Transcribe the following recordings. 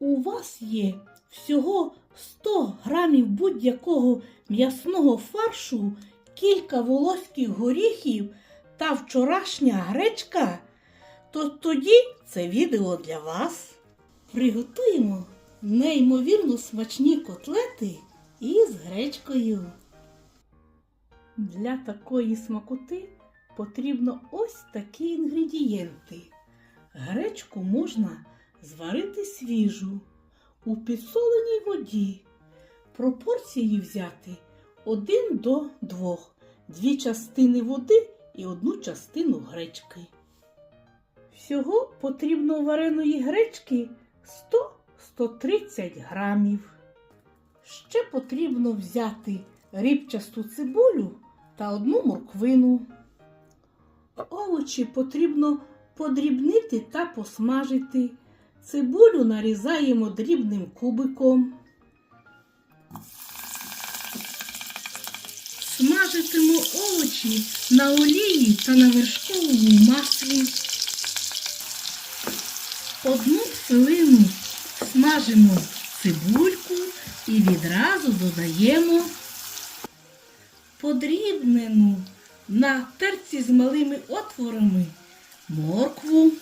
у вас є всього 100 грамів будь-якого м'ясного фаршу, кілька волоських горіхів та вчорашня гречка, то тоді це відео для вас. Приготуємо неймовірно смачні котлети із гречкою. Для такої смакоти потрібно ось такі інгредієнти. Гречку можна зварити свіжу у підсоленій воді. Пропорції взяти 1 до 2, дві частини води і одну частину гречки. Всього потрібно вареної гречки 100-130 грамів. Ще потрібно взяти рібчасту цибулю та одну морквину. Овочі потрібно подрібнити та посмажити. Цибулю нарізаємо дрібним кубиком. Смажитимо овочі на олії та на вершковому маслі. Одну хвилину смажимо цибульку і відразу додаємо подрібнену на терці з малими отворами моркву.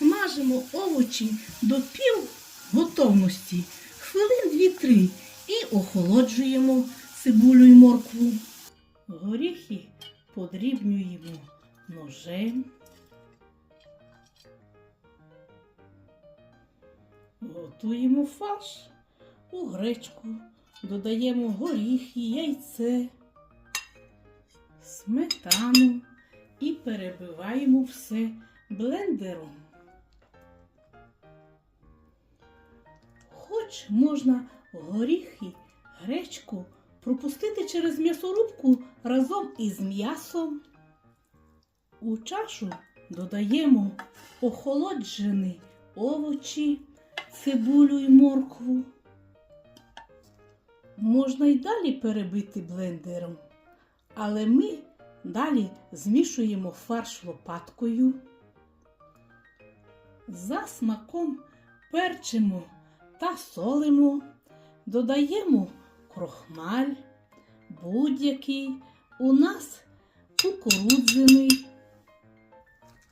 Смажимо овочі до пів готовності, хвилин 2-3 і охолоджуємо цибулю і моркву. Горіхи подрібнюємо ножем. Готуємо фарш у гречку, додаємо горіхи, яйце, сметану і перебиваємо все блендером. Хоч можна горіхи, гречку пропустити через м'ясорубку разом із м'ясом. У чашу додаємо охолоджені овочі, цибулю і моркву. Можна й далі перебити блендером, але ми далі змішуємо фарш лопаткою. За смаком перчимо та солимо, додаємо крохмаль, будь-який у нас кукурудзяний.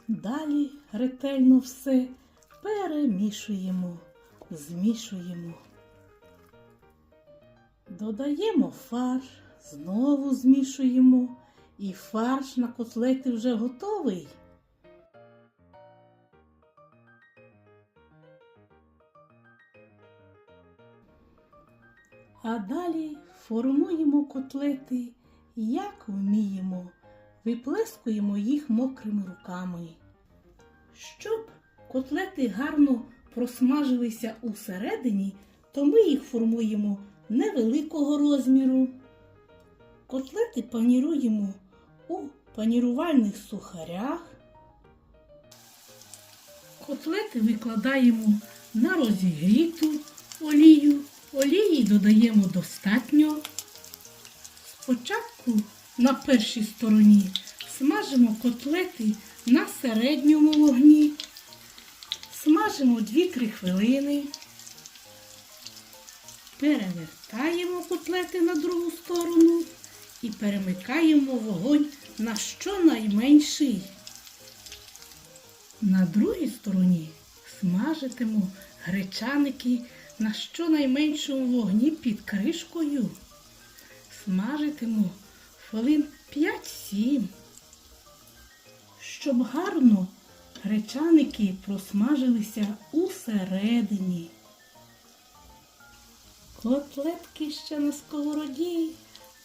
Далі ретельно все перемішуємо, змішуємо. Додаємо фарш, знову змішуємо, і фарш на котлети вже готовий. А далі формуємо котлети, як вміємо, виплескуємо їх мокрими руками. Щоб котлети гарно просмажилися усередині, то ми їх формуємо невеликого розміру. Котлети паніруємо у панірувальних сухарях. Котлети викладаємо на розігріту олію. Олії додаємо достатньо. Спочатку на першій стороні смажимо котлети на середньому вогні. Смажимо 2-3 хвилини. Перевертаємо котлети на другу сторону і перемикаємо вогонь на щонайменший. На другій стороні смажитиму гречаники на щонайменшому вогні під кришкою. Смажитиму хвилин 5-7. Щоб гарно гречаники просмажилися усередині. Котлетки ще на сковороді,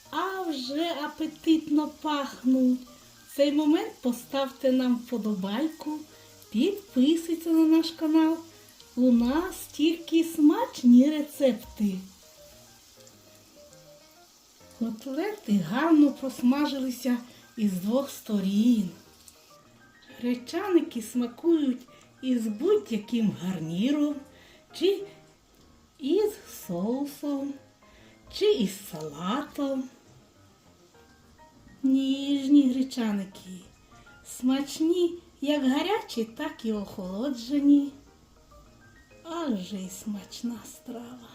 а вже апетитно пахнуть. В цей момент поставте нам вподобайку, підписуйтесь на наш канал. У нас тільки смачні рецепти. Котлети гарно просмажилися із двох сторін. Гречаники смакують із будь-яким гарніром, чи із соусом, чи із салатом. Ніжні гречаники, смачні як гарячі, так і охолоджені. Вже і смачна страва.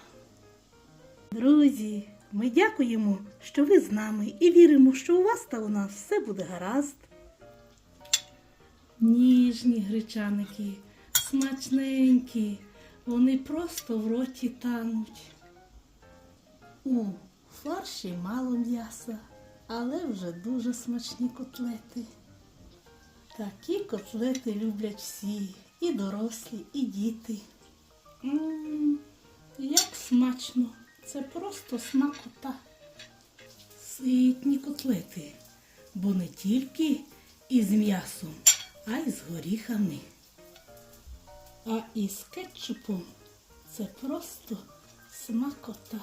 Друзі, ми дякуємо, що ви з нами і віримо, що у вас та у нас все буде гаразд. Ніжні гречаники, смачненькі, вони просто в роті тануть. У фарші мало м'яса, але вже дуже смачні котлети. Такі котлети люблять всі, і дорослі, і діти. М, як смачно, це просто смакота. Ситні котлети, бо не тільки із м'ясом, а й з горіхами. А із кетчупом це просто смакота.